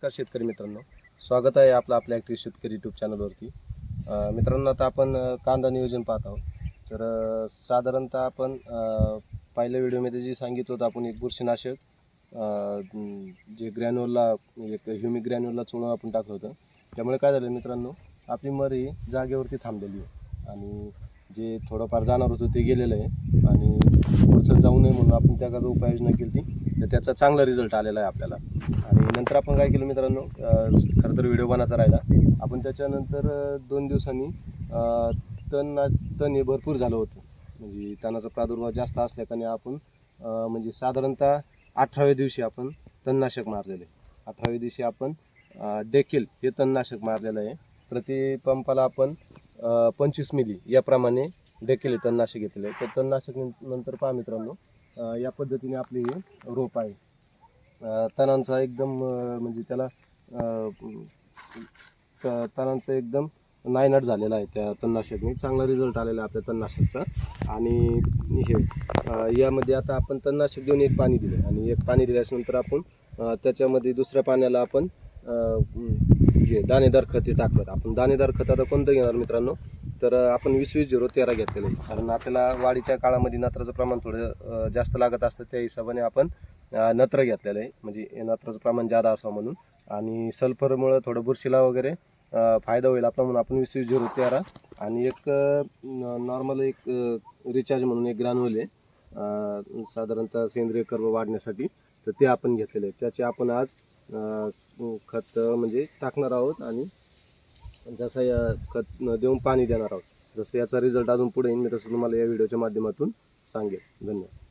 नमस्कार शेतकरी मित्रांनो. स्वागत आहे आपलं आपल्या ॲक्टिव्ह शेतकरी यूट्यूब चॅनलवरती मित्रांनो आता आपण कांदा नियोजन पाहत आहोत. तर साधारणतः आपण पहिल्या व्हिडिओमध्ये जे सांगितलं होतं आपण एक बुरशीनाशक जे ग्रॅन्युलला एक ह्युमिक ग्रॅन्युलला चोळून आपण टाकलं होतं. त्यामुळे काय झालं मित्रांनो आपली मरी जागेवरती थांबलेली आहे. आणि जे थोडंफार जाणार होतं ते गेलेलं आहे. आणि पुढचं जाऊ नये म्हणून आपण त्या उपाययोजना केली तर त्याचा चांगला रिझल्ट आलेला आहे आपल्याला. आणि नंतर आपण काय केलं मित्रांनो खरं तर व्हिडिओ बनायचा राहिला. आपण त्याच्यानंतर दोन दिवसांनी तण तण हे भरपूर झालं होतं. म्हणजे तणाचा प्रादुर्भाव जास्त असल्याने आपण म्हणजे साधारणतः अठराव्या दिवशी आपण तणनाशक मारलेलं आहे. अठराव्या दिवशी आपण डेकेल हे तणनाशक मारलेलं आहे. प्रति पंपाला आपण पंचवीस मिली याप्रमाणे डेकेल हे तणनाशक घेतलेलं आहे. तर तणनाशक नंतर पहा मित्रांनो या पद्धतीने आपली हे रोप आहे. तणांचा एकदम म्हणजे त्याला तणांचा त- तणांचं एकदम नायनाट झालेला आहे त्या तन्नाशकने चांगला रिझल्ट आलेला आहे आपल्या तन्नाशकचा आणि हे यामध्ये आता आपण तणनाशक देऊन एक पाणी दिलं आणि एक पाणी दिल्याच्यानंतर आपण त्याच्यामध्ये दुसऱ्या पाण्याला आपण जे हे दाणेदार खते टाकतात. आपण दाणेदार खत आता कोणतं घेणार मित्रांनो? तर आपण वीस वीस झिरो तेरा घेतलेलं. आहे कारण आपल्याला वाढीच्या काळामध्ये नत्राचं प्रमाण थोडं जास्त लागत असतं त्या हिशोबाने आपण नत्र घेतलेलं. आहे म्हणजे नत्राचं प्रमाण जादा असावं म्हणून. आणि सल्फरमुळं थोडं बुरशीला वगैरे फायदा होईल आपला म्हणून आपण वीस वीस झिरो तेरा. आणि एक नॉर्मल एक रिचार्ज म्हणून एक ग्रॅन्युअल आहे साधारणतः सेंद्रिय कर्व वाढण्यासाठी. तर ते आपण घेतलेले. आहे त्याचे आपण आज खत म्हणजे टाकणार आहोत आणि जसं या खत देऊन पाणी देणार आहोत. जसं याचा रिझल्ट अजून पुढे येईल मी तसं तुम्हाला या व्हिडिओच्या माध्यमातून सांगेल. धन्यवाद.